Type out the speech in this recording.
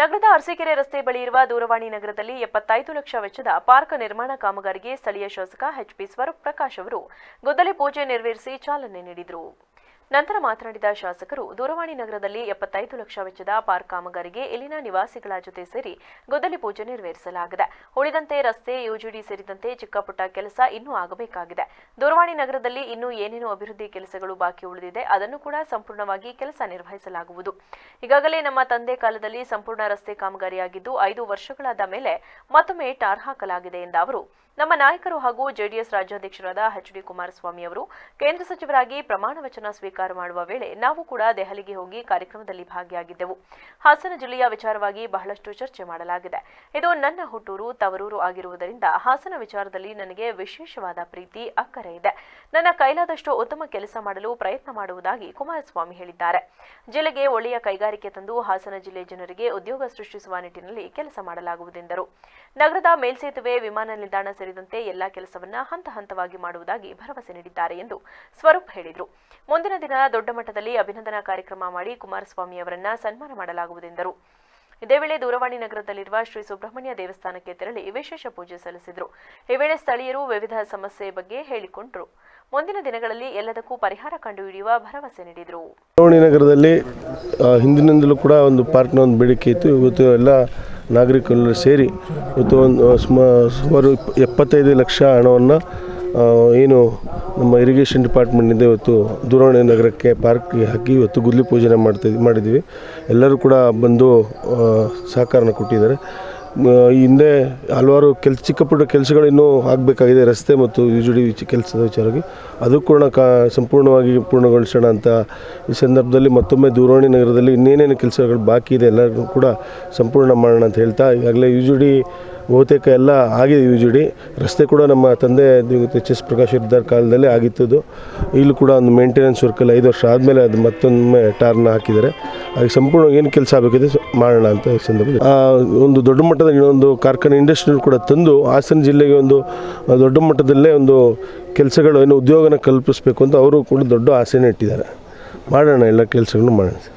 ನಗರದ ಅರಸೀಕೆರೆ ರಸ್ತೆ ಬಳಿ ಇರುವ ದೂರವಾಣಿ ನಗರದಲ್ಲಿ ಎಪ್ಪತ್ತೈದು ಲಕ್ಷ ವೆಚ್ಚದ ಪಾರ್ಕ್ ನಿರ್ಮಾಣ ಕಾಮಗಾರಿಗೆ ಸ್ಥಳೀಯ ಶಾಸಕ ಎಚ್ಪಿ ಸ್ವರೂಪ್ ಪ್ರಕಾಶ್ ಅವರು ಗುದ್ದಲಿ ಪೂಜೆ ನೆರವೇರಿಸಿ ಚಾಲನೆ ನೀಡಿದರು. ನಂತರ ಮಾತನಾಡಿದ ಶಾಸಕರು, ದೂರವಾಣಿ ನಗರದಲ್ಲಿ ಎಪ್ಪತ್ತೈದು ಲಕ್ಷ ವೆಚ್ಚದ ಪಾರ್ಕ್ ಕಾಮಗಾರಿಗೆ ಇಲ್ಲಿನ ನಿವಾಸಿಗಳ ಜೊತೆ ಸೇರಿ ಗೊದಲಿ ಪೂಜೆ ನೆರವೇರಿಸಲಾಗಿದೆ. ಉಳಿದಂತೆ ರಸ್ತೆ ಯುಜಿಡಿ ಸೇರಿದಂತೆ ಚಿಕ್ಕಪುಟ್ಟ ಕೆಲಸ ಇನ್ನೂ ಆಗಬೇಕಾಗಿದೆ. ದೂರವಾಣಿ ನಗರದಲ್ಲಿ ಇನ್ನೂ ಏನೇನು ಅಭಿವೃದ್ಧಿ ಕೆಲಸಗಳು ಬಾಕಿ ಉಳಿದಿದೆ. ಅದನ್ನು ಕೂಡ ಸಂಪೂರ್ಣವಾಗಿ ಕೆಲಸ ನಿರ್ವಹಿಸಲಾಗುವುದು. ಈಗಾಗಲೇ ನಮ್ಮ ತಂದೆ ಕಾಲದಲ್ಲಿ ಸಂಪೂರ್ಣ ರಸ್ತೆ ಕಾಮಗಾರಿಯಾಗಿದ್ದು, ಐದು ವರ್ಷಗಳಾದ ಮೇಲೆ ಮತ್ತೊಮ್ಮೆ ಟಾರ್ ಹಾಕಲಾಗಿದೆ ಎಂದ ಅವರು, ನಮ್ಮ ನಾಯಕರು ಹಾಗೂ ಜೆಡಿಎಸ್ ರಾಜ್ಯಾಧ್ಯಕ್ಷರಾದ ಎಚ್ ಡಿ ಕುಮಾರಸ್ವಾಮಿ ಅವರು ಕೇಂದ್ರ ಸಚಿವರಾಗಿ ಪ್ರಮಾಣ ವಚನ ಸ್ವೀಕಾರ ಮಾಡುವ ವೇಳೆ ನಾವು ಕೂಡ ದೆಹಲಿಗೆ ಹೋಗಿ ಕಾರ್ಯಕ್ರಮದಲ್ಲಿ ಭಾಗಿಯಾಗಿದ್ದೆವು. ಹಾಸನ ಜಿಲ್ಲೆಯ ವಿಚಾರವಾಗಿ ಬಹಳಷ್ಟು ಚರ್ಚೆ ಮಾಡಲಾಗಿದೆ. ಇದು ನನ್ನ ಹುಟ್ಟೂರು, ತವರೂರು ಆಗಿರುವುದರಿಂದ ಹಾಸನ ವಿಚಾರದಲ್ಲಿ ನನಗೆ ವಿಶೇಷವಾದ ಪ್ರೀತಿ, ಅಕ್ಕರೆ ಇದೆ. ನನ್ನ ಕೈಲಾದಷ್ಟು ಉತ್ತಮ ಕೆಲಸ ಮಾಡಲು ಪ್ರಯತ್ನ ಮಾಡುವುದಾಗಿ ಕುಮಾರಸ್ವಾಮಿ ಹೇಳಿದ್ದಾರೆ. ಜಿಲ್ಲೆಗೆ ಒಳ್ಳೆಯ ಕೈಗಾರಿಕೆ ತಂದು ಹಾಸನ ಜಿಲ್ಲೆ ಜನರಿಗೆ ಉದ್ಯೋಗ ಸೃಷ್ಟಿಸುವ ನಿಟ್ಟಿನಲ್ಲಿ ಕೆಲಸ ಮಾಡಲಾಗುವುದೆಂದರು. ನಗರದ ಮೇಲ್ಸೇತುವೆ, ವಿಮಾನ ನಿಲ್ದಾಣ ಸೇರಿದಂತೆ ಎಲ್ಲಾ ಕೆಲಸವನ್ನ ಹಂತ ಹಂತವಾಗಿ ಮಾಡುವುದಾಗಿ ಭರವಸೆ ನೀಡಿದ್ದಾರೆ ಎಂದು ಸ್ವರೂಪ್ ಹೇಳಿದರು. ಮುಂದಿನ ದಿನ ದೊಡ್ಡ ಮಟ್ಟದಲ್ಲಿ ಅಭಿನಂದನಾ ಕಾರ್ಯಕ್ರಮ ಮಾಡಿ ಕುಮಾರಸ್ವಾಮಿ ಅವರನ್ನ ಸನ್ಮಾನ ಮಾಡಲಾಗುವುದೆಂದರು ಇದೇ ವೇಳೆ ದೂರವಾಣಿ ನಗರದಲ್ಲಿರುವ ಶ್ರೀ ಸುಬ್ರಹ್ಮಣ್ಯ ದೇವಸ್ಥಾನಕ್ಕೆ ತೆರಳಿ ವಿಶೇಷ ಪೂಜೆ ಸಲ್ಲಿಸಿದರು. ಈ ವೇಳೆ ಸ್ಥಳೀಯರು ವಿವಿಧ ಸಮಸ್ಯೆ ಬಗ್ಗೆ ಹೇಳಿಕೊಂಡರು. ಮುಂದಿನ ದಿನಗಳಲ್ಲಿ ಎಲ್ಲದಕ್ಕೂ ಪರಿಹಾರ ಕಂಡುಹಿಡಿಯುವ ಭರವಸೆ ನೀಡಿದರು. ದೂರವಾಣಿ ನಗರದಲ್ಲಿ ಹಿಂದಿನಿಂದಲೂ ಕೂಡ ಒಂದು ಪಾರ್ಕ್ನ ಒಂದು ಬೇಡಿಕೆ ಇತ್ತು. ಇವತ್ತು ಎಲ್ಲ ನಾಗರಿಕರೆಲ್ಲ ಸೇರಿ ಇವತ್ತು ಒಂದು ಸುಮ ಸುಮಾರು ಎಪ್ಪತ್ತೈದು ಲಕ್ಷ ಹಣವನ್ನು ಏನು ನಮ್ಮ ಇರಿಗೇಷನ್ ಡಿಪಾರ್ಟ್ಮೆಂಟ್ನಿಂದ ಇವತ್ತು ದೂರವಾಣಿ ನಗರಕ್ಕೆ ಪಾರ್ಕ್ಗೆ ಹಾಕಿ ಇವತ್ತು ಗುದ್ಲಿ ಪೂಜೆನ ಮಾಡ್ತಾ ಮಾಡಿದ್ವಿ. ಎಲ್ಲರೂ ಕೂಡ ಬಂದು ಸಹಕಾರನ ಕೊಟ್ಟಿದ್ದಾರೆ. ಹಿಂದೆ ಹಲವಾರು ಕೆಲಸ ಚಿಕ್ಕ ಪುಟ್ಟ ಕೆಲಸಗಳು ಇನ್ನೂ ಆಗಬೇಕಾಗಿದೆ. ರಸ್ತೆ ಮತ್ತು ಯು ಜಿ ಡಿ ಕೆಲಸದ ವಿಚಾರವಾಗಿ. ಅದು ಕೂಡ ಕಾ ಸಂಪೂರ್ಣವಾಗಿ ಪೂರ್ಣಗೊಳಿಸೋಣ ಅಂತ ಈ ಸಂದರ್ಭದಲ್ಲಿ ಮತ್ತೊಮ್ಮೆ ದೂರವಾಣಿ ನಗರದಲ್ಲಿ ಇನ್ನೇನೇನು ಕೆಲಸಗಳು ಬಾಕಿ ಇದೆ ಎಲ್ಲರಿಗೂ ಕೂಡ ಸಂಪೂರ್ಣ ಮಾಡೋಣ ಅಂತ ಹೇಳ್ತಾ ಈಗಾಗಲೇ ಯು ಜಿ ಡಿ ಬಹುತೇಕ ಎಲ್ಲ ಆಗಿದೆ ಯು ಜಿ ರಸ್ತೆ ಕೂಡ ನಮ್ಮ ತಂದೆ ಎಚ್ ಎಸ್ ಪ್ರಕಾಶ್ ಇದ್ದಾರ ಕಾಲದಲ್ಲಿ ಆಗಿತ್ತದು. ಇಲ್ಲಿ ಕೂಡ ಒಂದು ಮೇಂಟೆನೆನ್ಸ್ ವರ್ಕಲ್ಲಿ ಐದು ವರ್ಷ ಆದಮೇಲೆ ಅದು ಮತ್ತೊಮ್ಮೆ ಟಾರ್ನ ಹಾಕಿದ್ದಾರೆ. ಅದಕ್ಕೆ ಸಂಪೂರ್ಣ ಏನು ಕೆಲಸ ಆಗಬೇಕಿದೆ ಮಾಡೋಣ ಅಂತ ಈ ಸಂದರ್ಭದಲ್ಲಿ. ಆ, ಒಂದು ದೊಡ್ಡ ಮಟ್ಟದ ಇನ್ನೊಂದು ಕಾರ್ಖಾನೆ ಇಂಡಸ್ಟ್ರಿಯಲ್ ಕೂಡ ತಂದು ಹಾಸನ ಜಿಲ್ಲೆಗೆ ಒಂದು ದೊಡ್ಡ ಮಟ್ಟದಲ್ಲೇ ಒಂದು ಕೆಲಸಗಳು ಏನು ಉದ್ಯೋಗನ ಕಲ್ಪಿಸಬೇಕು ಅಂತ ಅವರು ಕೂಡ ದೊಡ್ಡ ಆಸೆನೇ ಇಟ್ಟಿದ್ದಾರೆ. ಮಾಡೋಣ ಎಲ್ಲ ಕೆಲಸಗಳನ್ನು ಮಾಡೋಣ